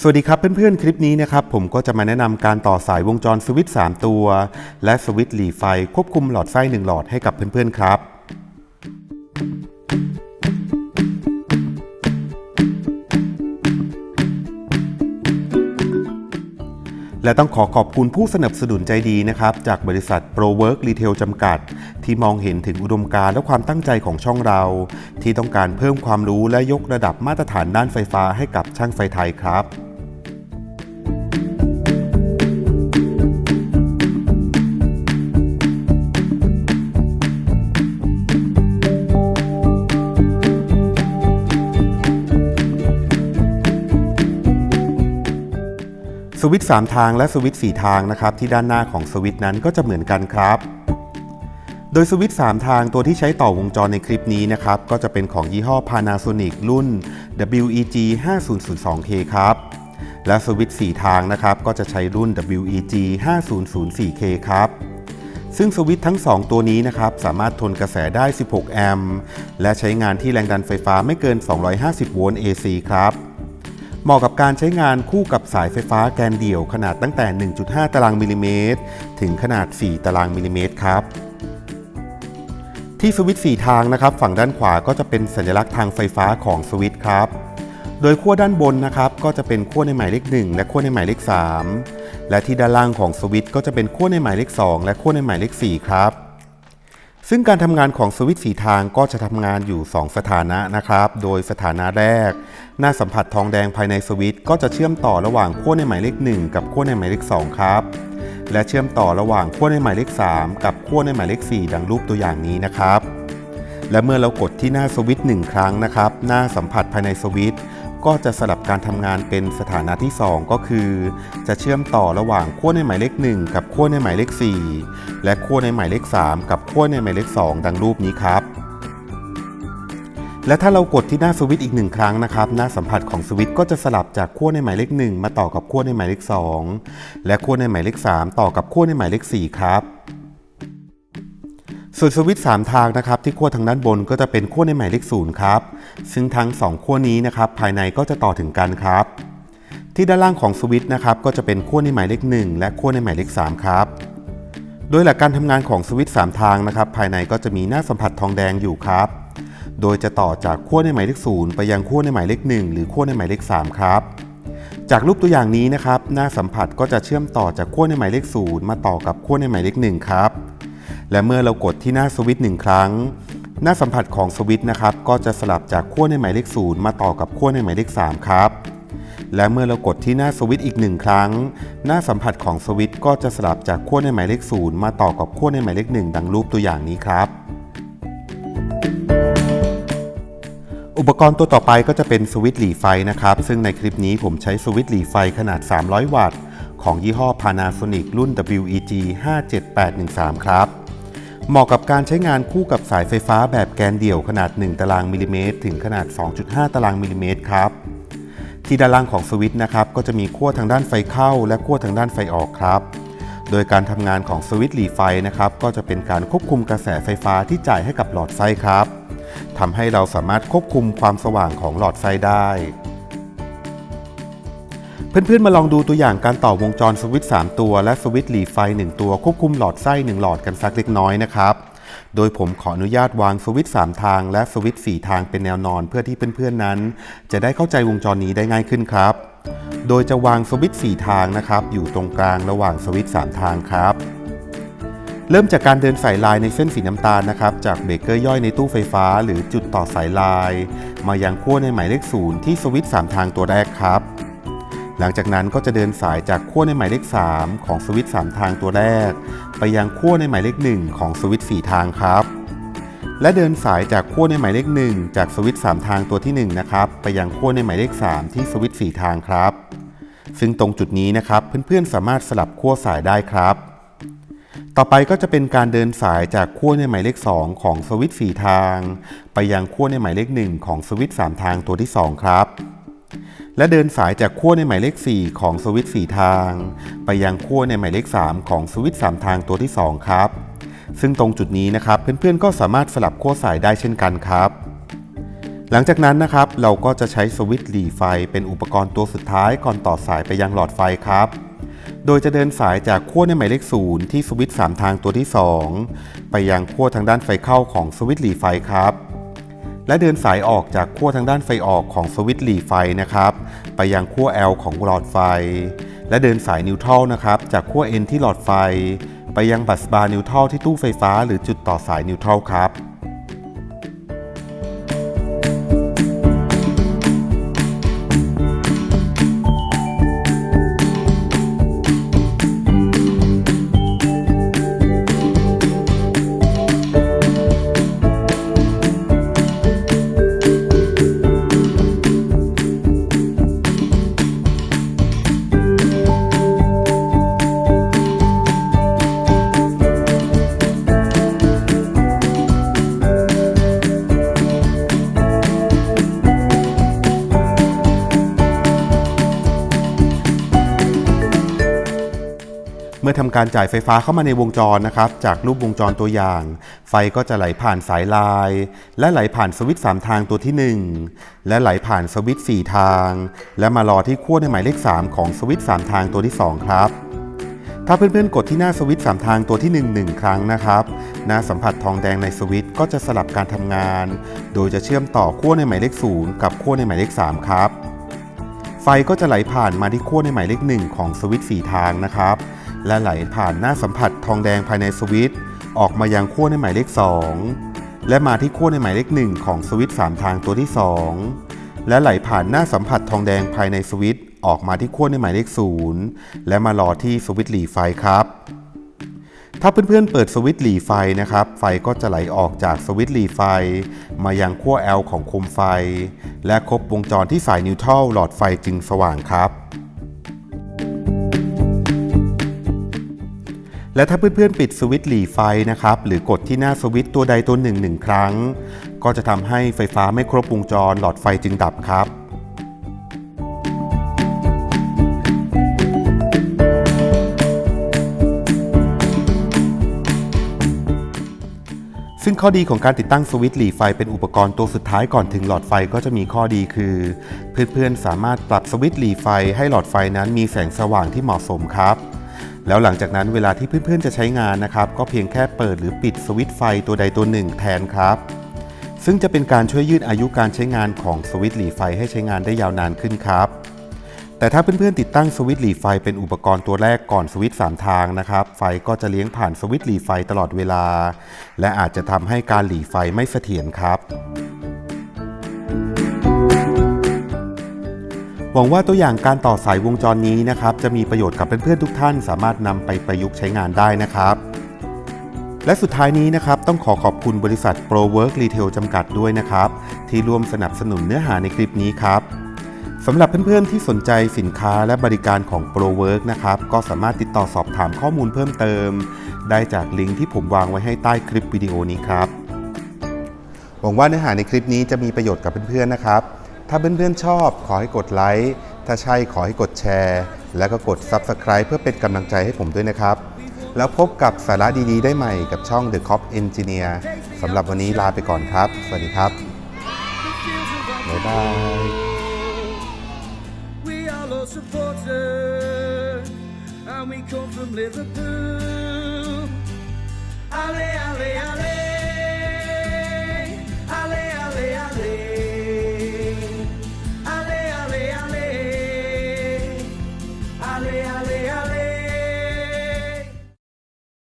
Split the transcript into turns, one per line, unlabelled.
สวัสดีครับเพื่อนๆ คลิปนี้นะครับผมก็จะมาแนะนำการต่อสายวงจรสวิตช์3ตัว และสวิตช์หลีไฟควบคุมหลอดไส้1หลอดให้กับเพื่อนๆครับและต้องขอขอบคุณผู้สนับสนุนใจดีนะครับ จากบริษัท ProWork Retail จำกัด ที่มองเห็นถึงอุดมการณ์และความตั้งใจของช่องเรา ที่ต้องการเพิ่มความรู้และยกระดับมาตรฐานด้านไฟฟ้าให้กับช่างไฟไทยครับ วิตช์3ทางและสวิตช์4ทางนะครับที่ด้านหน้าของสวิตช์นั้นก็จะเหมือนกันครับ โดยสวิตช์3ทางตัวที่ใช้ต่อวงจรในคลิปนี้นะครับก็จะเป็นของยี่ห้อ Panasonic รุ่น WEG 5002K ครับและสวิตช์4ทางนะครับก็จะใช้รุ่น WEG 5004K ครับซึ่งสวิตช์ทั้ง 2 ตัวนี้นะครับสามารถทนกระแสได้ 16 แอมป์และใช้งานที่แรงดันไฟฟ้าไม่เกิน 250 โวลต์ AC ครับ เหมาะกับการใช้งานคู่กับสายไฟฟ้าแกนเดี่ยวขนาดตั้งแต่ 1.5 ตารางมิลลิเมตร ถึงขนาด 4 ตารางมิลลิเมตรครับที่สวิตช์4ทางนะครับ ฝั่งด้านขวาก็จะเป็นสัญลักษณ์ทางไฟฟ้าของสวิตช์ครับ โดยขั้วด้านบนนะครับ ก็จะเป็นขั้วในหมายเลข 1 และขั้วในหมายเลข 3 และที่ด้านล่างของสวิตช์ก็จะเป็นขั้วในหมายเลข 2 และขั้วในหมายเลข 4 ครับ ซึ่งการทำงานของสวิตช์สีทางก็จะทำงานอยู่ 2 สถานะนะครับ โดยสถานะแรก หน้าสัมผัสทองแดงภายในสวิตช์ก็จะเชื่อมต่อระหว่างขั้วในหมายเลข 1 กับขั้วในหมายเลข 2 ครับ และเชื่อมต่อระหว่างขั้วในหมายเลข 3 กับขั้วในหมายเลข 4 ดังรูปตัวอย่างนี้นะครับ และเมื่อเรากดที่หน้าสวิตช์1ครั้งนะครับ หน้าสัมผัสภายในสวิตช์ ก็จะสลับการทำงานเป็นสถานะที่ 2 ก็คือ จะเชื่อมต่อระหว่างขั้วในหมายเลข 1 กับขั้วในหมายเลข 4 และขั้วในหมายเลข 3 กับขั้วในหมายเลข 2 ดังรูปนี้ครับ และถ้าเรากดที่หน้าสวิตช์อีกหนึ่งครั้งนะครับหน้าสัมผัสของสวิตช์ก็จะสลับจากขั้วในหมายเลข 1 มาต่อกับขั้วในหมายเลข 2 และขั้วในหมายเลข 3 ต่อกับขั้วในหมายเลข 4 ครับ ส่วนสวิตช์3ทางนะครับที่ขั้วทางด้านบนก็จะเป็นขั้วในหมายเลข0ครับ ซึ่งทั้ง 2 ขั้วนี้นะครับภายในก็จะต่อถึงกันครับ ที่ด้านล่างของสวิตช์นะครับก็จะเป็นขั้วในหมายเลข 1 และขั้วในหมายเลข3ครับโดยหลักการทำงานของสวิตช์3ทางนะครับภายในก็จะมีหน้าสัมผัสทองแดงอยู่ครับ โดยจะต่อจากขั้วในหมายเลข0ไปยังขั้วในหมายเลข 1 หรือขั้วในหมายเลข3ครับจากรูปตัวอย่างนี้นะครับหน้าสัมผัสก็จะเชื่อมต่อจากขั้วในหมายเลข0มาต่อกับขั้วในหมายเลข1ครับ และเมื่อเรากดที่หน้าสวิตช์หนึ่งครั้ง หน้าสัมผัสของสวิตช์นะครับก็จะสลับจากขั้วในหมายเลข0มาต่อกับขั้วในหมายเลข3ครับและเมื่อเรากดที่หน้าสวิตช์อีกหนึ่งครั้ง หน้าสัมผัสของสวิตช์ก็จะสลับจากขั้วในหมายเลข0มาต่อกับขั้วในหมายเลข1ดังรูปตัวอย่างนี้ครับอุปกรณ์ตัวต่อไปก็จะเป็นสวิตช์หลีไฟนะครับ ซึ่งในคลิปนี้ผมใช้สวิตช์หลีไฟขนาด 300 วัตต์ ของยี่ห้อ Panasonic รุ่น WEG 57813 ครับ เหมาะกับการใช้งานคู่กับสายไฟฟ้าแบบแกนเดี่ยวขนาด 1 ตารางมิลลิเมตร ถึงขนาด 2.5 ตารางมิลลิเมตรครับ ที่ด้านล่างของสวิตช์นะครับก็จะมีขั้วทางด้านไฟเข้า และขั้วทางด้านไฟออกครับ โดยการทำงานของสวิตช์หลีไฟนะครับก็จะเป็นการควบคุมกระแสไฟฟ้าที่จ่ายให้กับหลอดไส้ครับทำให้เราสามารถควบคุมความสว่างของหลอดไส้ได้ เพื่อนๆ มาลองดูตัวอย่างการต่อวงจรสวิตช์3ตัว และสวิตช์หลีไฟ 1 ตัวควบคุมหลอดไส้ 1 หลอดกันสักเล็กน้อยนะครับ โดยผมขออนุญาตวางสวิตช์3ทาง และสวิตช์4ทางเป็นแนวนอนเพื่อที่เพื่อนๆนั้น จะได้เข้าใจวงจรนี้ได้ง่ายขึ้นครับ โดยจะวางสวิตช์4ทางนะครับ อยู่ตรงกลางระหว่างสวิตช์3ทางครับเริ่มจากการเดินสายลายในเส้นสีน้ำตาลนะครับ จากเบรกเกอร์ย่อยในตู้ไฟฟ้า หรือจุดต่อสายลาย มายังขั้วในหมายเลข0ที่สวิตช์3ทางตัวแรกครับ หลังจากนั้นก็จะเดินสายจากขั้วในหมายเลข 3 ของสวิตช์3ทางตัวแรก ไปยังขั้วในหมายเลข 1 ของสวิตช์4ทางครับ และเดินสายจากขั้วในหมายเลข 1 จากสวิตช์3ทางตัวที่ 1 นะครับ ไปยังขั้วในหมายเลข 3 ที่สวิตช์4ทางครับ ซึ่งตรงจุดนี้นะครับเพื่อนๆสามารถสลับขั้วสายได้ครับต่อไปก็จะเป็นการเดินสายจากขั้วในหมายเลข 2 ของสวิตช์4ทาง ไปยังขั้วในหมายเลข 1 ของสวิตช์3ทางตัวที่ 2 ครับ และเดินสายจากขั้วในหมายเลข 4 ของสวิตช์4ทาง ไปยังขั้วในหมายเลข 3 ของสวิตช์3ทางตัวที่ 2 ครับ ซึ่งตรงจุดนี้นะครับเพื่อนๆก็สามารถสลับขั้วสายได้เช่นกันครับ หลังจากนั้นนะครับเราก็จะใช้สวิตช์หลีไฟเป็นอุปกรณ์ตัวสุดท้ายก่อนต่อสายไปยังหลอดไฟครับโดยจะเดินสายจากขั้วในหมายเลขศูนย์ที่สวิตช์3ทางตัวที่ 2 ไปยังขั้วทางด้านไฟเข้าของสวิตช์หลีไฟครับ และเดินสายออกจากขั้วทางด้านไฟออกของสวิตช์หลีไฟนะครับ ไปยังขั้ว L ของหลอดไฟ และเดินสายนิวทรัลนะครับจากขั้ว N ที่หลอดไฟ ไปยังบัสบาร์นิวทรัลที่ตู้ไฟฟ้า หรือจุดต่อสายนิวทรัลครับ มื่อทำการจ่ายไฟฟ้าเข้ามาในวงจรนะครับ จากรูปวงจรตัวอย่าง ไฟก็จะไหลผ่านสายลาย และไหลผ่านสวิตช์3ทางตัวที่ 1 และไหลผ่านสวิตช์4ทาง และมารอที่ขั้วในหมายเลข 3 ของสวิตช์3ทางตัวที่ 2 ครับถ้าเพื่อนๆ กดที่หน้าสวิตช์3ทางตัวที่1 1 ครั้งนะครับ หน้าสัมผัสทองแดงในสวิตช์ก็จะสลับการทำงาน โดยจะเชื่อมต่อขั้วในหมายเลข 0 กับขั้วในหมายเลข 3 ครับ ไฟก็จะไหลผ่านมาที่ขั้วในหมายเลขหนึ่งของสวิตช์4ทางนะครับ และไหลผ่านหน้าสัมผัสทองแดงภายในสวิตช์ออกมายังขั้วในหมายเลข 2 และมาที่ขั้วในหมายเลขหนึ่งของสวิตช์3ทางตัวที่ 2 และไหลผ่านหน้าสัมผัสทองแดงภายในสวิตช์ออกมาที่ขั้วในหมายเลข 0 และมารอที่สวิตช์หลีไฟครับถ้าเพื่อนๆเปิดสวิตช์หลีไฟนะครับ ไฟก็จะไหลออกจากสวิตช์หลีไฟ มายังขั้ว L ของโคมไฟ และครบวงจรที่สายนิวทรัลหลอดไฟจึงสว่างครับ และถ้าเพื่อนๆปิดสวิตช์หลีไฟนะครับหรือกดที่หน้าสวิตช์ตัวใดตัวหนึ่งหนึ่งครั้ง ก็จะทำให้ไฟฟ้าไม่ครบวงจรหลอดไฟจึงดับครับซึ่งข้อดีของการติดตั้งสวิตช์หลีไฟเป็นอุปกรณ์ตัวสุดท้ายก่อนถึงหลอดไฟก็จะมีข้อดีคือ เพื่อนๆสามารถปรับสวิตช์หลีไฟให้หลอดไฟนั้นมีแสงสว่างที่เหมาะสมครับ แล้วหลังจากนั้นเวลาที่เพื่อนๆจะใช้งานนะครับ ก็เพียงแค่เปิดหรือปิดสวิตช์ไฟตัวใดตัวหนึ่งแทนครับ ซึ่งจะเป็นการช่วยยืดอายุการใช้งานของสวิตช์หลีไฟให้ใช้งานได้ยาวนานขึ้นครับ แต่ถ้าเพื่อนๆติดตั้งสวิตช์หลีไฟเป็นอุปกรณ์ตัวแรกก่อนสวิตช์3ทางนะครับ ไฟก็จะเลี้ยงผ่านสวิตช์หลีไฟตลอดเวลา และอาจจะทำให้การหลีไฟไม่เสถียรครับ หวังว่าตัวอย่างการต่อสายวงจรนี้นะครับ จะมีประโยชน์กับเพื่อนๆทุกท่าน สามารถนำไปประยุกต์ใช้งานได้นะครับ และสุดท้ายนี้นะครับ ต้องขอขอบคุณบริษัท Pro Work Retail จำกัดด้วยนะครับ ที่ร่วมสนับสนุนเนื้อหาในคลิปนี้ครับสำหรับเพื่อนๆที่สนใจสินค้าและบริการของ Pro Work นะครับ ก็สามารถติดต่อสอบถามข้อมูลเพิ่มเติม ได้จากลิงก์ที่ผมวางไว้ให้ใต้คลิปวิดีโอนี้ครับ หวังว่าเนื้อหาในคลิปนี้จะมีประโยชน์กับเพื่อนๆนะครับ ถ้าเพื่อนๆชอบขอให้กดไลค์ ถ้าใช่ขอให้กดแชร์ แล้วก็กด Subscribe เพื่อเป็นกำลังใจให้ผมด้วยนะครับ แล้วพบกับสาระดีๆ ได้ใหม่กับช่อง The Cop Engineer สำหรับวันนี้ลาไปก่อนครับ สวัสดีครับ บ๊ายบาย
We are all supporters, and we come from Liverpool. Ale, ale, ale.